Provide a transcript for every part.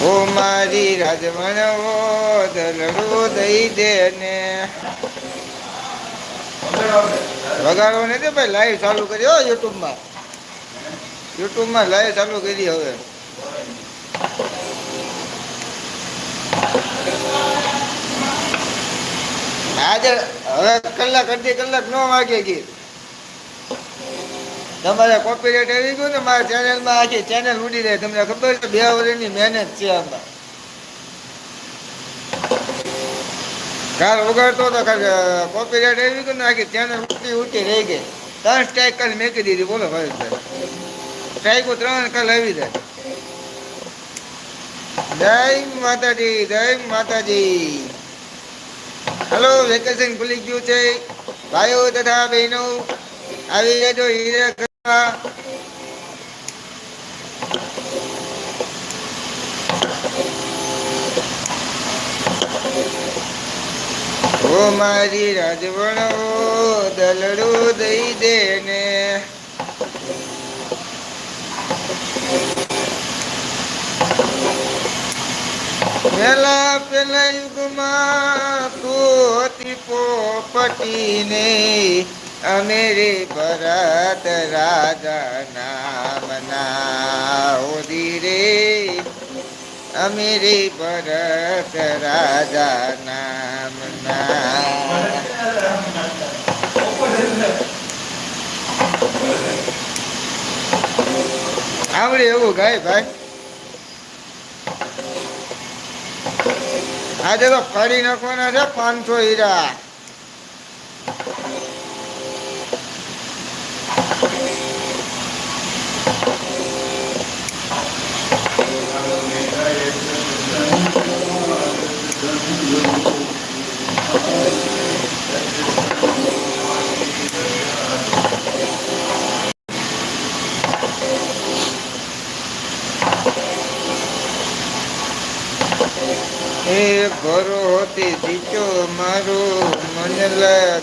ઓ મારી રાજવણવો ધનડો દઈ દે ને વગાડો ને તે ભાઈ લાઈવ ચાલુ કરી, હો, યુટ્યુબમાં. યુટ્યુબમાં લાઈવ ચાલુ કરી હવે. આજે હવે કલાક અડધી કલાક ન વાગે ગઈ તમારે કોપીરાઇટ આવી ગયું ને, મારા ચેનલમાં આખી ચેનલ ઉડી જાય. તમને ખબર છે, બે વર્ષની મહેનત છે આમાં. કાલ ઉગાડતો તો કોપીરાઇટ આવી ગયું ને, આખી ચેનલ ઉઠી ઉઠી રહી ગઈ. ત્રણ સ્ટ્રાઇક કાલ મેકી દીધી, બોલો ભાઈ સ્ટ્રાઇકો ત્રણ કાલ આવી જાય. જય માતાજી જય માતાજી. હલો વેકેશન ખુલી ગયું છે. ભાઈઓ તથા બહેનો, આવી જજો હીરા કરવા ઓ મારી રાજવણો, દલડું દઈ દે ને પેલા પેલા યુગમાં તું હતી પોપટી ને અમેરે ભરત રાજા નામ ના ઓદી રે અમેરે ભરત રાજા નામના આવડે એવું ગાય ભાઈ? આજે તો ફરી નાખવાના છે પાંચસો હીરા. ભરો હોતી દીચો મારો મન લાગે નહીં મારું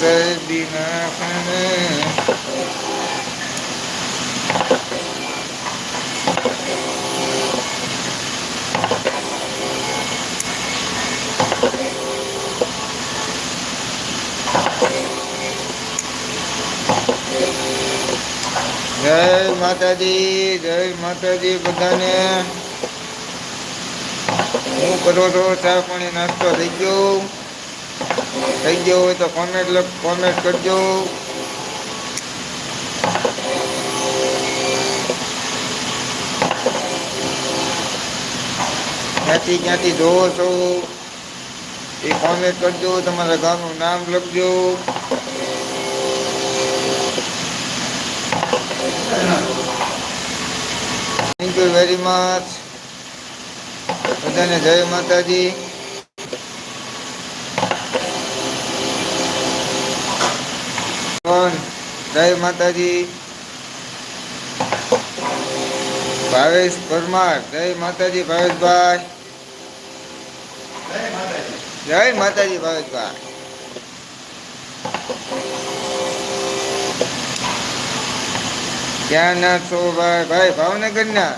જય માતાજી જય માતાજી બધાને હું કરો છો ચા પાણી નાસ્તો થઈ ગયો. થઈ ગયો હોય તો કોમેન્ટ લખ કોમેન્ટ કરજો. ક્યાંથી ક્યાંથી જોવો છો એ કોમેન્ટ કરજો, તમારા ગામનું નામ લખજો. થેન્ક યુ વેરી મચ બધાને જય માતાજી. કોણ જય માતાજી. ભાવેશ પરમાર, જય માતાજી ભાવેશભાઈ. જય માતાજી ભાવેશભાઈ. ક્યાં ના છો ભાઈ? ભાઈ ભાવનગર ના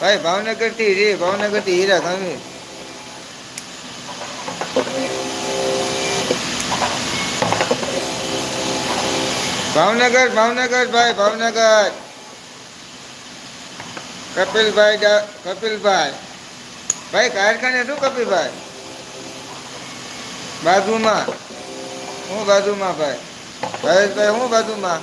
ભાઈ ભાવનગરથી રે ભાવનગરથી હીરા ગામી ભાવનગર ભાવનગર ભાઈ ભાવનગર. કપિલભાઈ કપિલભાઈ. ભાઈ કારખાને શું કપિલભાઈ? બાજુમાં. હું બાજુમાં ભાઈ. ભાવેશભાઈ હું બાજુમાં?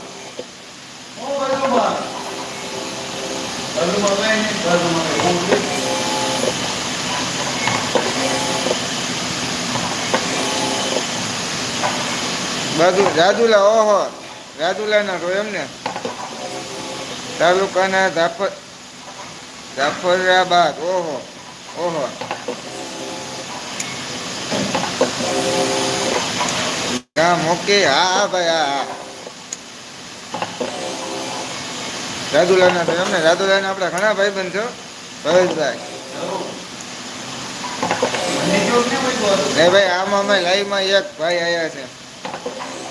બાજુ રાજુલા ઓહો. રાજુલા ના એમ ને તાલુકાના જાફર જાફરાબાદ ઓહો ઓહો. ગામ ઓકે હા હા, ભાઈ, હા હા. રાજુલાના એમ ને રાજુલાના આપણા ઘણા ભાઈ બંધ છો ભવેશભાઈ ભાઈ, આમાં અમે લાઈવમાં એક ભાઈ આવ્યા છે.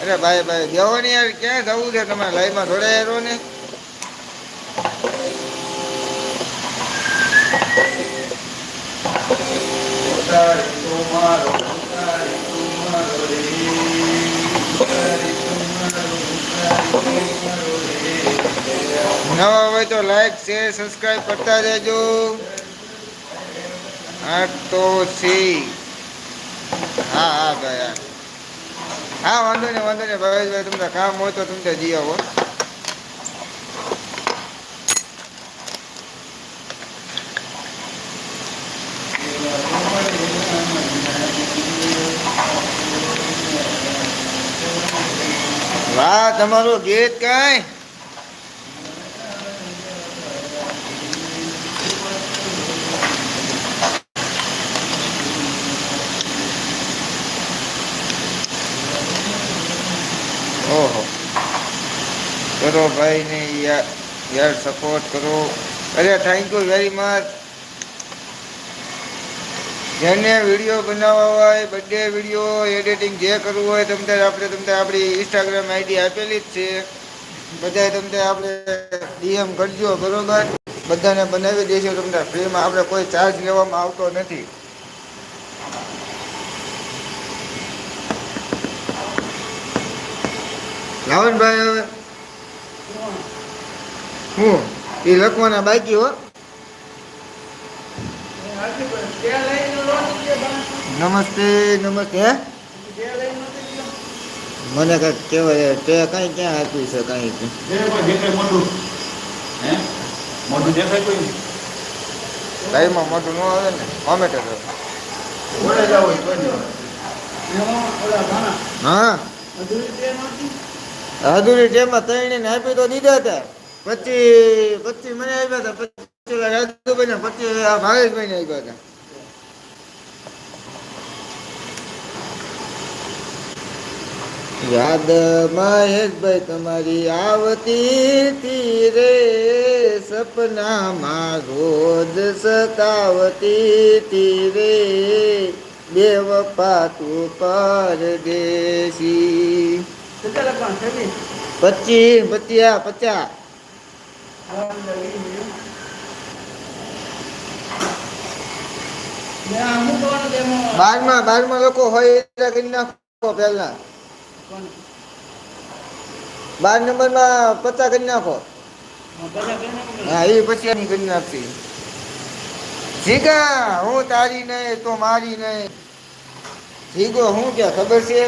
અરે ભાઈ ભાઈ જવાની યાર ક્યાં જવું છે? તમારે લાઈફમાં જોડાયા રહો ને નવા હોય તો લાઈક શેર સબસ્ક્રાઈબ કરતા રહેજો. આ તો સી હા હા ગયા હા, વાંધો નહીં વાંધો નહીં. ભાવેશભાઈ, તમને કામ હોય તો તમને જી આવો. વાહ, તમારું ગીત કઈ ઓહો કરો ભાઈ ને યાર સપોર્ટ કરો. અરે થેન્ક યુ વેરી મચ જેને વીડિયો બનાવવા હોય બર્થડે વીડિયો એડિટિંગ જે કરવું હોય તમને આપણે તમને આપણી ઇન્સ્ટાગ્રામ આઈડી આપેલી જ છે. બધાય તમને આપણે ડીએમ કરજો, બરોબર? બધાને બનાવી દઈશું તમને ફ્રીમાં આપણે કોઈ ચાર્જ લેવામાં આવતો નથી. લાવણભાઈ હવે. હું? એ લખવાના બાકી હો. નમસ્તે નમસ્તે મને કંઈક કેવાય તે કઈ ક્યાં આપ્યું છે કઈ દેખાય દેખાય કોઈ લાઈમાં મોટું ન આવે ને હોય હા. અધૂરી ટેમમાં ત્રણે ને આપી તો દીધા હતા. પછી પછી મને આવ્યા હતા પછી રાજુભાઈ ને પછી આ ભાવેશભાઈ ને આવ્યા હતા યાદ મહેશભાઈ તમારી આવતી તી રે સપનામાં રોજ સતાવતી તી રે. બેવફા તું પરદેશી. પચી પચ્યા પચા. બારમાં બારમાં લોકો હોય એટલે કરી નાખો પહેલા. બાર નંબરમાં પચાસ કરી નાખો. હા, એ પછી એની કરી નાખતી જીગા, હું તારી નહીં, તો મારી નહીં. જીગો હું ક્યાં ખબર છે?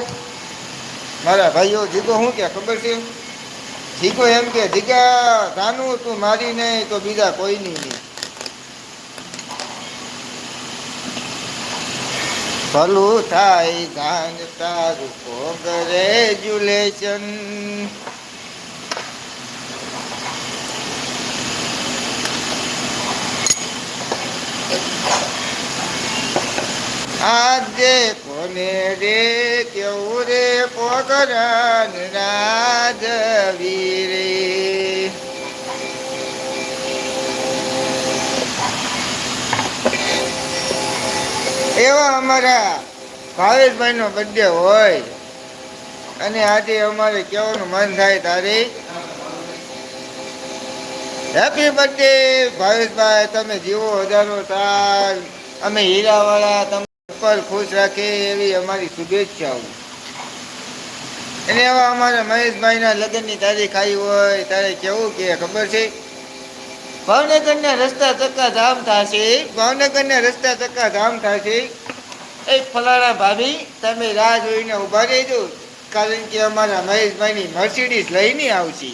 મારા ભાઈઓ, જીગો હું ક્યાં ખબર છે? જીગો એમ કે, જીગા જાનું તું, મારી નહીં, તો બીજા કોઈ નહીં. ભલું થાય ગાંગ તારું કોંગ્રેચ્યુલેશન આજે કોને રે કેવું રે પોકરણ રાજવી એવા અમારા ભાવેશભાઈ નો બર્થડે હોય અને આજે અમારે કહેવાનું મન થાય તારે. હેપી બર્થડે ભાવેશભાઈ, તમે જીવો હજારો સાલ. અમે હીરાવાળા, તમે પર ખુશ રાખે એવી અમારી શુભેચ્છાઓ. અને એવા અમારા મહેશભાઈના લગ્નની તારીખ આવી હોય તારે કેવું કે ખબર છે? ભાવનગરના રસ્તા ચક્કા જામ થશે, ભાવનગરના રસ્તા ચક્કા જામ થશે. એ ફલાણા ભાભી, તમે રાહ જોઈને ઊભા રહેજો, કારણ કે અમારા મહેશભાઈની મર્સિડીઝ લઈને આવશે.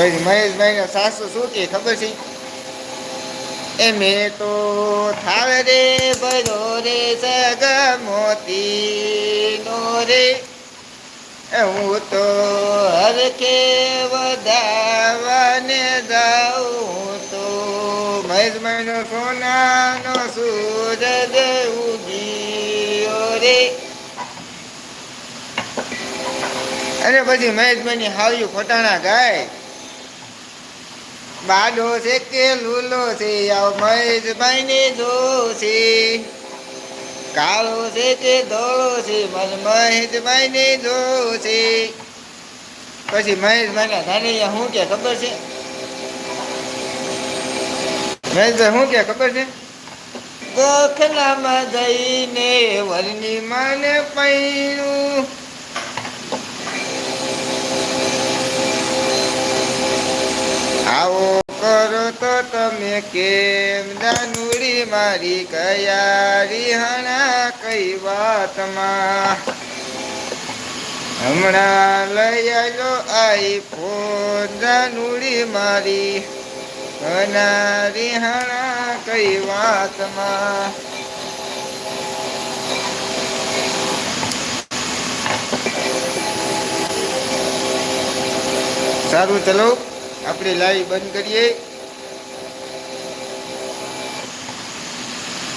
પછી મહેશભાઈના સાસુ શું કે ખબર છે? એ મેં તો થાળ રે, ભરો રે સગ મોતી નો રે હું તો હરખે વધાવાને જાઉં તો. મહેશભાઈનો સોનાનો સૂરજ ઉગીયો રે. અને પછી મહેશભાઈની હાવ્યું ફટાણા ગાય. બાડો છે કે લૂલો છે, આવ મહેશભાઈ ને જોશે. કાળો છે કે ધોળો છે, મને મહેશભાઈ ને જોશે. પછી મહેશભાઈ ના ધાનૈયા શું કે ખબર છે? મહેશભાઈ શું કે ખબર છે? ગોખલામાં જઈને વરની માને પૈણું આવો કરો તો તમે કેમ દાનુડી મારી કયા રિહાણા કઈ વાતમાં? હમણાં લઈ આવ્યો આઈ ફોન દાનુડી મારી. અના રિહાણા કઈ વાતમાં? સારું, ચલો. આપણે લાઈવ બંધ કરીએ.